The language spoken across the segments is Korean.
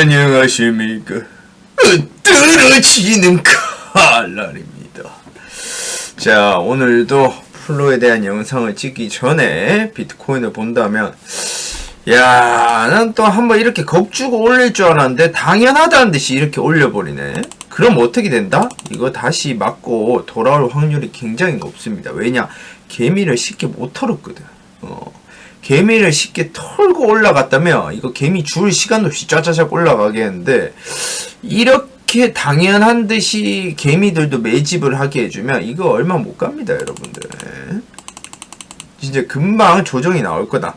안녕하십니까. 떨어지는 칼날입니다. 자, 오늘도 플로에 대한 영상을 찍기 전에 비트코인을 본다면, 야, 난 또 한번 이렇게 겁주고 올릴 줄 알았는데, 당연하다는 듯이 이렇게 올려버리네. 그럼 어떻게 된다? 이거 다시 맞고 돌아올 확률이 굉장히 높습니다. 왜냐? 개미를 쉽게 못 털었거든. 어. 개미를 쉽게 털고 올라갔다면 이거 개미 줄 시간도 없이 짜짜작 올라가게 했는데 이렇게 당연한 듯이 개미들도 매집을 하게 해주면 이거 얼마 못 갑니다 여러분들. 진짜 금방 조정이 나올 거다.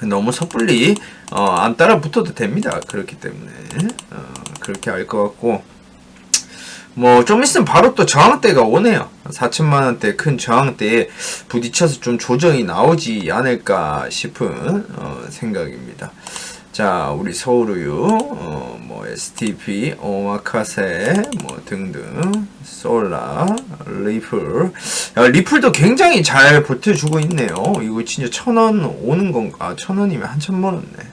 너무 섣불리 어, 안 따라 붙어도 됩니다 그렇기 때문에. 어, 그렇게 알 것 같고 뭐 좀 있으면 바로 또 저항대가 오네요 4천만 원대 큰 저항대에 부딪혀서 좀 조정이 나오지 않을까 싶은 어, 생각입니다. 자, 우리 서울우유, 어, 뭐 STP, 오마카세, 뭐 등등, 솔라, 리플. 야, 리플도 굉장히 잘 버텨주고 있네요. 이거 진짜 천 원 오는 건가? 아, 천 원이면 한천 번 원네.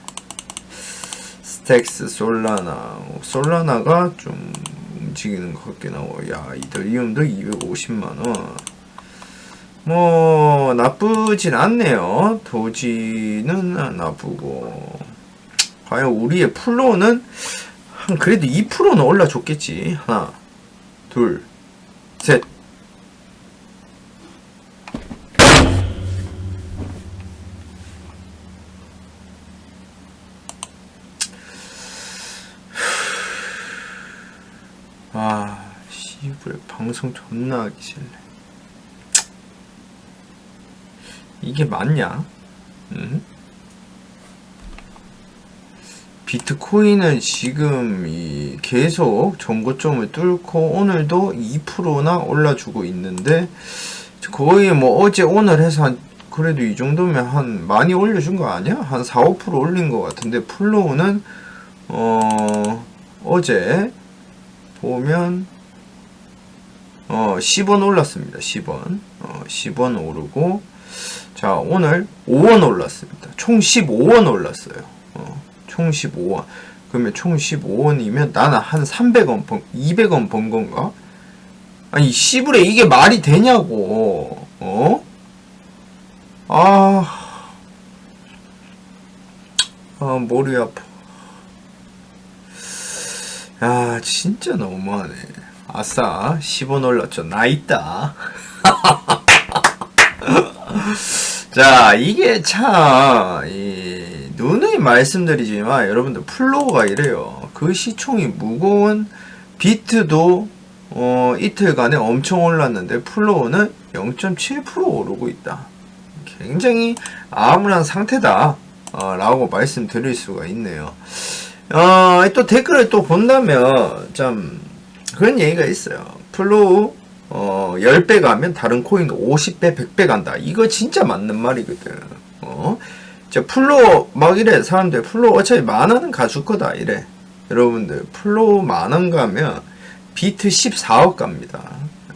스택스, 솔라나, 솔라나가 좀 움직이는 것 같긴 하고 야 이더리움도 250만원. 뭐 나쁘진 않네요. 도지는 나쁘고. 과연 우리의 플로우는 한 그래도 2%는 올라줬겠지. 하나 둘 셋 아, 씨발 방송 존나 하기 싫네. 이게 맞냐? 응? 비트코인은 지금 이 계속 전고점을 뚫고 오늘도 2%나 올라주고 있는데 거의 뭐 어제 오늘 해서 한 그래도 이 정도면 한 많이 올려준 거 아니야? 한 4, 5% 올린 것 같은데 플로우는 어 어제 보면 어 10원 올랐습니다. 10원. 어 10원 오르고 자, 오늘 5원 올랐습니다. 총 15원 올랐어요. 어, 총 15원. 그러면 총 15원이면 나는 한 300원 번, 200원 번 건가? 아니, 시불에 이게 말이 되냐고. 어? 아. 아, 머리 아파. 야, 진짜 너무하네. 아싸, 10원 올랐죠. 나 있다. 자, 이게 참, 이, 누누이 말씀드리지만, 여러분들, 플로우가 이래요. 그 시총이 무거운 비트도, 어, 이틀간에 엄청 올랐는데, 플로우는 0.7% 오르고 있다. 굉장히 암울한 상태다. 어, 라고 말씀드릴 수가 있네요. 어, 또 댓글을 또 본다면, 참, 그런 얘기가 있어요. 플로우, 어, 10배 가면 다른 코인도 50배, 100배 간다. 이거 진짜 맞는 말이거든. 어? 자, 플로우, 막 이래. 사람들, 플로우 어차피 만 원은 가줄 거다. 이래. 여러분들, 플로우 만 원 가면 비트 14억 갑니다.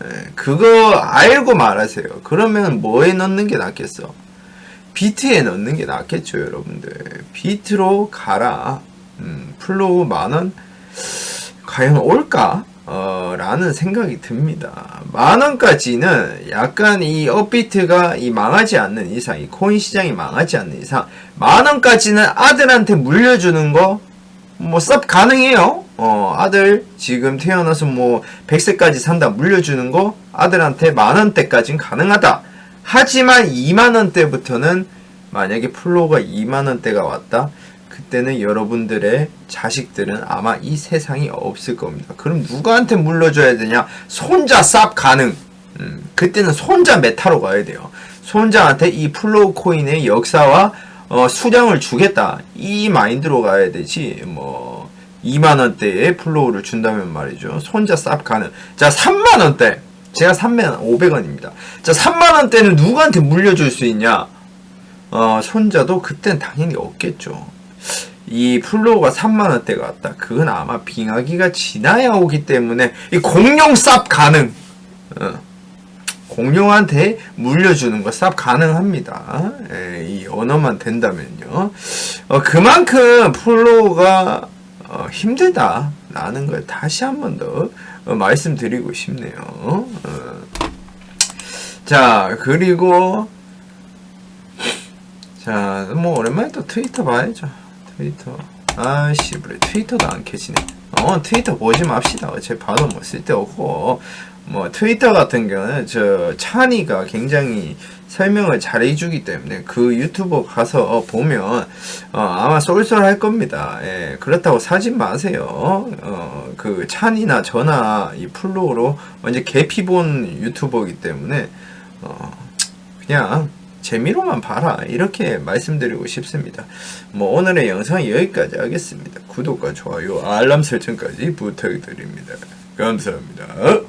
예, 그거 알고 말하세요. 그러면 뭐에 넣는 게 낫겠어? 비트에 넣는 게 낫겠죠, 여러분들. 비트로 가라. 음, 플로우 만원 과연 올까? 어, 라는 생각이 듭니다. 만 원까지는 약간 이 업비트가 이 망하지 않는 이상, 이 코인 시장이 망하지 않는 이상, 만 원까지는 아들한테 물려주는 거, 뭐, 쌉 가능해요. 어, 아들 지금 태어나서 뭐, 100세까지 산다 물려주는 거, 아들한테 만 원대까지는 가능하다. 하지만 2만 원대부터는 만약에 플로우가 2만 원대가 왔다. 그때는 여러분들의 자식들은 아마 이 세상이 없을 겁니다. 그럼 누구한테 물려줘야 되냐? 손자 쌉 가능. 음, 그때는 손자 메타로 가야 돼요. 손자한테 이 플로우 코인의 역사와 어, 수량을 주겠다. 이 마인드로 가야 되지. 뭐 2만 원대의 플로우를 준다면 말이죠. 손자 쌉 가능. 자, 3만 원대. 제가 3만 500원입니다. 자, 3만 원대는 누구한테 물려줄 수 있냐? 어, 손자도 그땐 당연히 없겠죠. 이 플로우가 3만원대가 왔다. 그건 아마 빙하기가 지나야 오기 때문에 이 공룡 쌉 가능. 어. 공룡한테 물려주는 거 쌉 가능합니다. 에, 이 언어만 된다면요. 어, 그만큼 플로우가 어, 힘들다라는 걸 다시 한 번 더 어, 말씀드리고 싶네요. 어. 자 그리고 자 뭐 오랜만에 또 트위터 봐야죠. 트위터 아씨 그래 트위터도 안 켜지네. 어 트위터 보지 맙시다. 어차피 봐도 뭐 쓸데없고 뭐 트위터 같은 경우는 저 찬이가 굉장히 설명을 잘 해주기 때문에 그 유튜버 가서 보면 어, 아마 쏠쏠할 겁니다. 예, 그렇다고 사지 마세요. 어, 그 찬이나 저나 이 플로우로 완전 개피본 유튜버이기 때문에 어, 그냥 재미로만 봐라 이렇게 말씀드리고 싶습니다. 뭐 오늘의 영상 여기까지 하겠습니다. 구독과 좋아요, 알람 설정까지 부탁드립니다. 감사합니다.